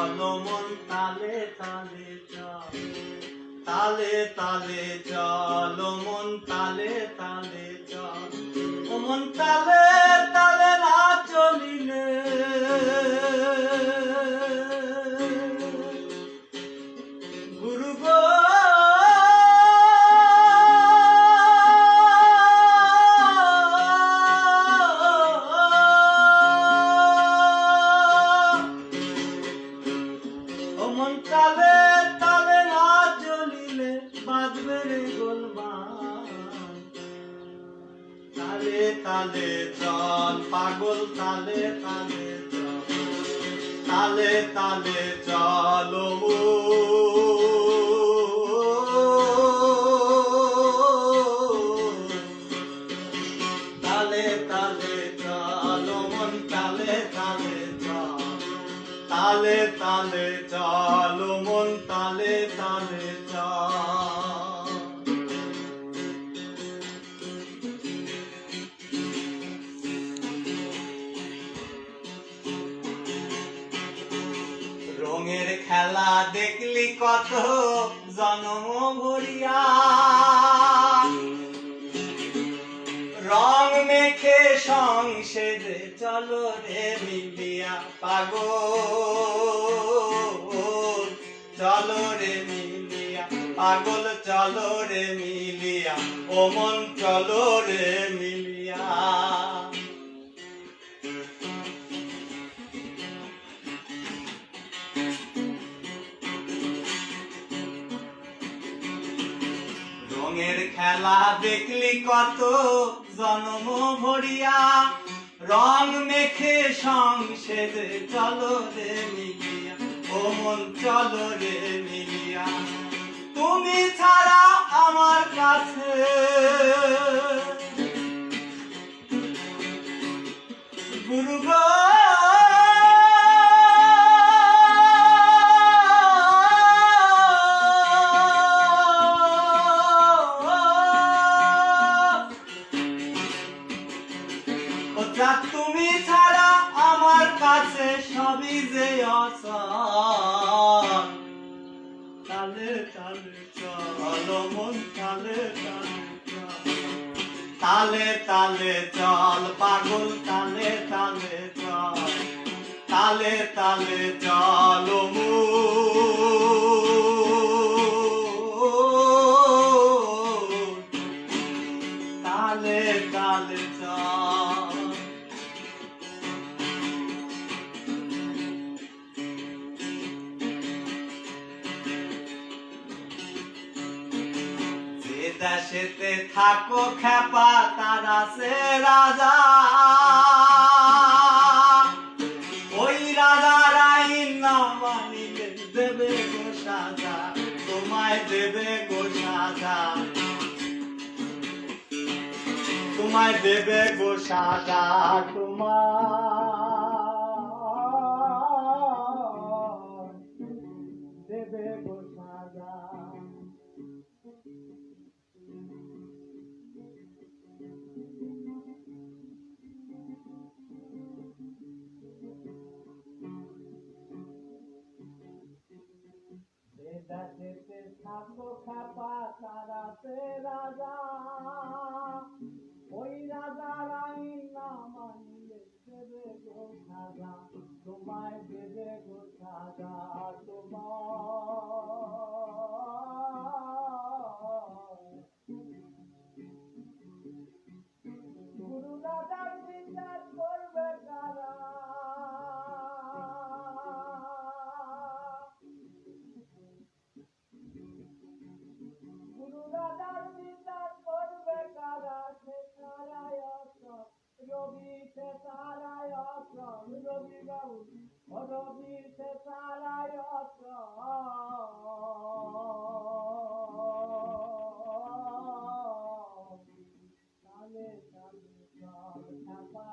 চল মন তালে তালে চল তালে তালে চল মন তালে তালে চল মন তালে মন তালে তালে না জ্বলিলে বাজবে রে তালে তালে চল পাগল তালে তালে চল তালে তালে চল তালে তালে চল মন তালে তালে রঙের খেলা দেখলি কত জনম ভরিয়া। রং মেখে সংসেদে চলো রে মিলিয়া পাগল। চলো রে মিলিয়া, পাগল, চলো রে মিলিয়া, ও মন চলো রে মিলিয়া। রঙের খেলা দেখলি কত জন্ম ভরিয়া, রং মেখে সংসেদ চলো রে মিলিয়া ও মন চলো রে মিলিয়া। তুমি ছাড়া আমার কাছে তুমি ছাড়া আমার কাছে সবই যে তালে তালে চলো, মন তালে তালে তালে চল, পাগল তালে তালে চল। তালে তালে চল দেশেতে থাকো খেপা, তারা সে রাজা। ওই রাজার আইন না দেবে গো সাজা, তোমায় দেবে গো সাজা। তোমায় দেবে গো সাজা তোমার। বেদাতেতে থাকো রাজা ওই তোমায় দেবে গো তোমার অসম রবি সে তারায় অসম রবি বাবু ও রবি সে তারায় অসম তালে তালে চল ঠাপা